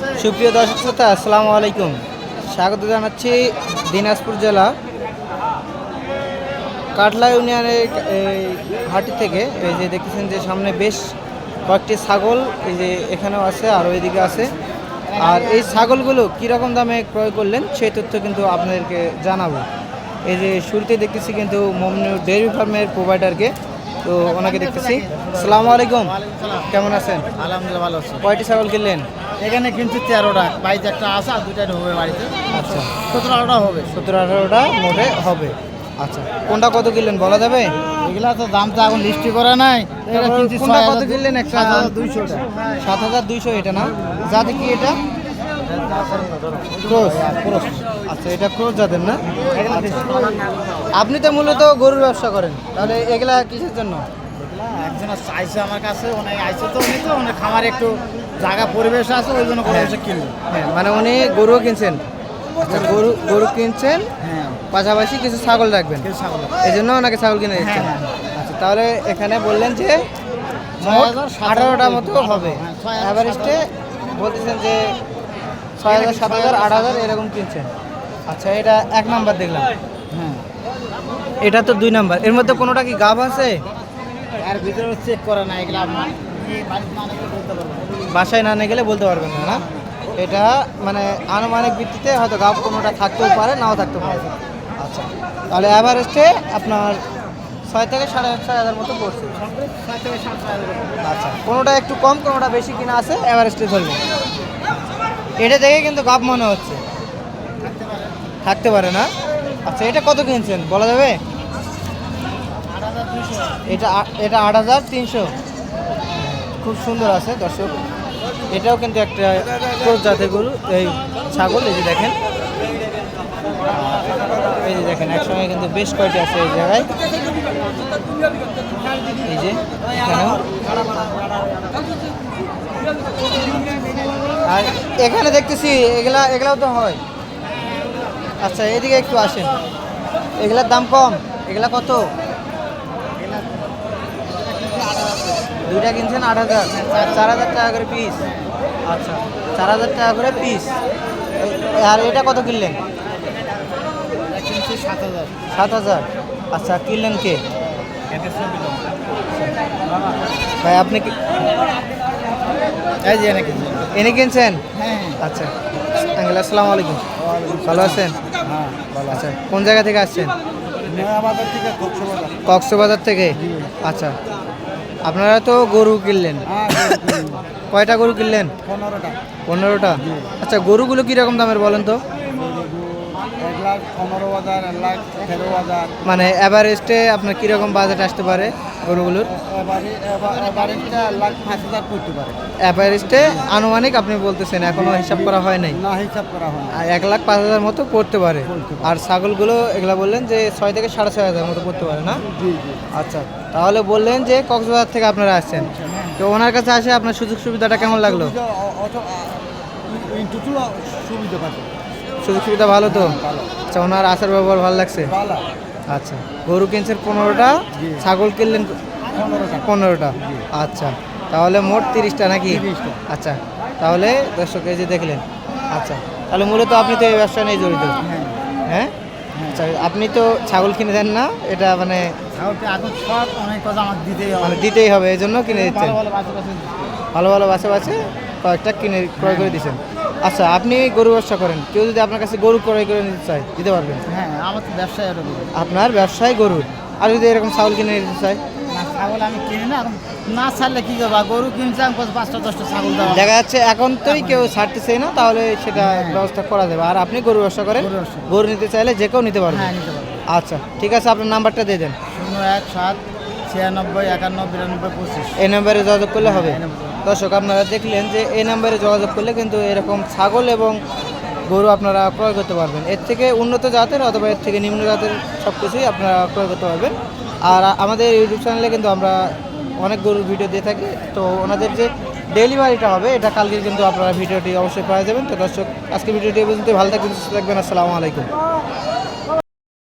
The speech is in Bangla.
সুপ্রিয় দর্শক শ্রোতা, আসসালামু আলাইকুম। স্বাগত জানাচ্ছি দিনাজপুর জেলা কাটলা ইউনিয়নের হাটি থেকে। এই যে দেখতেছেন যে সামনে বেশ কয়েকটি ছাগল এই যে এখানেও আছে আর ওইদিকে আছে। আর এই ছাগলগুলো কীরকম দামে ক্রয় করলেন, সেই তথ্য কিন্তু আপনাদেরকে জানাব। এই যে শুরুতে দেখতেছি কিন্তু মমনুর ডেয়ারি ফার্মের প্রোভাইডারকে তো ওনাকে দেখতেছি। আসসালামু আলাইকুম। কেমন আছেন? আলহামদুলিল্লাহ ভালো আছি। কয়টি ছাগল কিনলেন? এখানে কিনছি তেরোটা। বাড়িতে একটা আছে আর দুইটা হবে বাড়িতে। আচ্ছা। সতেরো আঠারোটা হবে। সতেরো আঠারোটা মোটে হবে। আচ্ছা। কোনটা কত কিনলেন বলা যাবে? এগুলা তো দাম তো এখন লিস্টি করা নাই। এটা তারপর কিনছি কোনটা ছয় কত হাজার কিনলেন দুইশোটা। সাত হাজার দুইশো এটা না? জাতি কি এটা? ক্রোস আচ্ছা এটা ক্রোস জাতের না? আপনি তো মূলত গরুর ব্যবসা করেন তাহলে এগুলা কিসের জন্য? একজন চাইছে আমার কাছে অনেক আইছে তো উনি তো অনেক খামারে একটু জায়গা পরিবেশ আছে ওই জন্য পরিবেশে কিনলো। হ্যাঁ মানে উনি গরুও কিনছেন? আচ্ছা গরু গরু কিনছেন হ্যাঁ। পাশাপাশি কিছু ছাগল রাখবেন। ছাগল এই জন্য ওনাকে ছাগল কিনে দিচ্ছেন। হ্যাঁ, আচ্ছা তাহলে এখানে বললেন যে আঠারোটা মতো হবে। হ্যাঁ, অ্যাভারেজে বলতেছেন যে ছয় হাজার সাত হাজার আট হাজার এরকম কিনছেন আচ্ছা এটা এক নাম্বার দেখলাম। হ্যাঁ। এটা তো দুই নাম্বার। এর মধ্যে কোনোটা কি গাভ আছে? আর ভিতরে চেক করা নাই এগুলা। বাসায় না গেলে বলতে পারবেন না না? এটা মানে আনুমানিক ভিত্তিতে হয়তো গাভ কোনোটা থাকতেও পারে নাও থাকতে পারে। আচ্ছা তাহলে অ্যাভারেজে আপনার ছয় থেকে সাড়ে ছয় হাজার মতো পড়ছে। আচ্ছা কোনোটা একটু কম কোনোটা বেশি কিনা আছে এভারেস্টে ধরবে। এটা দেখে কিন্তু গাব মনে হচ্ছে। থাকতে পারে না। আচ্ছা এটা কত কিনছেন? বলা যাবে? এটা এটা আট হাজার তিনশো। খুব সুন্দর আছে, দর্শক। এটাও কিন্তু একটা ক্রোস জাতের গরু। এই ছাগল, এই যে দেখেন। এই যে দেখেন, একসঙ্গে কিন্তু বেশ কয়টি আছে এই জায়গায়। এই যে, এখানেও। আর এখানে দেখতেছি এগুলা এগুলাও তো হয়। আচ্ছা এদিকে একটু আসেন। এগুলার দাম কম। এগুলা কত? দুইটা কিনছেন আট হাজার। চার হাজার টাকা করে পিস আচ্ছা চার হাজার টাকা করে পিস আর এটা কত কিনলেন? সাত হাজার। সাত হাজার আচ্ছা কিনলেন কে? ভাই আপনি কি এই যে এনে কিনছি এনে কিনছেন? হ্যাঁ। আচ্ছা। আঙ্কেল আসসালামু আলাইকুম। ভালো আছেন? হ্যাঁ ভালো আচ্ছা কোন জায়গা থেকে আসছেন? কক্সবাজার। থেকে? আচ্ছা। আপনারা তো গরু কিনলেন। হ্যাঁ কয়টা গরু কিনলেন? পনেরোটা। পনেরোটা। আচ্ছা গরুগুলো কীরকম দামের বলেন তো? এক লাখ পনেরো হাজার এক লাখ তেরো হাজার। মানে অ্যাভারেজে আপনার কীরকম বাজেট আসতে পারে গরুগুলোর? এক লাখ পাঁচ হাজার করতে পারে। আনুমানিক আপনি বলতেছেন এখনও হিসাব করা হয় নাই? না হিসাব করা হয় আর এক লাখ পাঁচ হাজার মতো পড়তে পারে। আর ছাগলগুলো এগুলা বললেন যে ছয় থেকে সাড়ে ছয় হাজার মতো পড়তে পারে না? আচ্ছা তাহলে বললেন যে কক্সবাজার থেকে আপনারা আসছেন। তো ওনার কাছে আসে আপনার সুযোগ সুবিধাটা কেমন লাগল? সুবিধা পাচ্ছে সুযোগ সুবিধা ভালো তো? আচ্ছা ওনার আচার ব্যবহার ভালো লাগছে? আচ্ছা গরু কিনছেন পনেরোটা ছাগল কিনলেন পনেরোটা। আচ্ছা তাহলে মোট তিরিশটা নাকি? আচ্ছা তাহলে দর্শক এই যে দেখলেন আচ্ছা তাহলে মূলত আপনি তো এই ব্যবসা নিয়ে জড়িত। হ্যাঁ হ্যাঁ। আচ্ছা আপনি তো ছাগল কিনে দেন না এটা মানে মানে দিতেই হবে এই জন্য কিনে দিচ্ছেন। ভালো ভালো বাসে বাসে কয়েকটা কিনে ক্রয় করে দিচ্ছেন। আচ্ছা আপনি গরু ব্যবসা করেন। কেউ যদি আপনার কাছে গরু ক্রয় করে নিতে চায় দিতে পারবেন? হ্যাঁ আমার তো ব্যবসায় আপনার ব্যবসায় গরুর আর যদি এরকম ছাগল কিনে নিতে চায়? না ছাগল আমি কিনি না। না ছাড়লে কি করবা? গরু কিনছি আমি পাঁচটা দশটা ছাগল দেওয়া দেখা যাচ্ছে এখন তোই কেউ ছাড়তেছে না তাহলে সেটা ব্যবস্থা করা যাবে। আর আপনি গরু ব্যবসা করেন? গরু নিতে চাইলে যে কেউ নিতে পারবে। হ্যাঁ আচ্ছা ঠিক আছে আপনার নাম্বারটা দিয়ে দেন। শূন্য এক সাত ছিয়ানব্বই একান্ন বিরানব্বই পঁচিশ। এই নাম্বারে যোগাযোগ করলে হবে। এই নাম্বারে। দর্শক, আপনারা দেখলেন যে এই নাম্বারে যোগাযোগ করলে কিন্তু এরকম ছাগল এবং গরু আপনারা ক্রয় করতে পারবেন। এর থেকে উন্নত জাতের অথবা এর থেকে নিম্ন জাতের সব কিছুই আপনারা ক্রয় করতে পারবেন। আর আমাদের ইউটিউব চ্যানেলে কিন্তু আমরা অনেক গরুর ভিডিও দিয়ে থাকি। তো ওনাদের যে ডেলিভারিটা হবে, এটা কালকে কিন্তু আপনারা ভিডিওটি অবশ্যই পাওয়া যাবেন। তো দর্শক আজকে ভিডিওটি পর্যন্ত ভালো থাকবেন, সুস্থ থাকবেন। আসসালামু আলাইকুম।